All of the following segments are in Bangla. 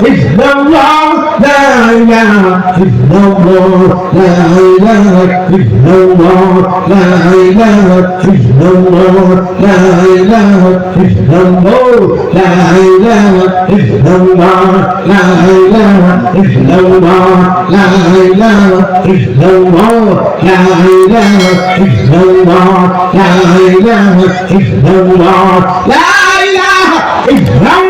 حزب الله لا إله حزب الله لا إله حزب الله لا إله حزب الله لا إله حزب الله لا إله حزب الله لا إله حزب الله لا إله حزب الله لا إله حزب الله لا إله حزب الله لا إله حزب الله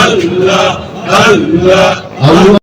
আল্লাহ আল্লাহ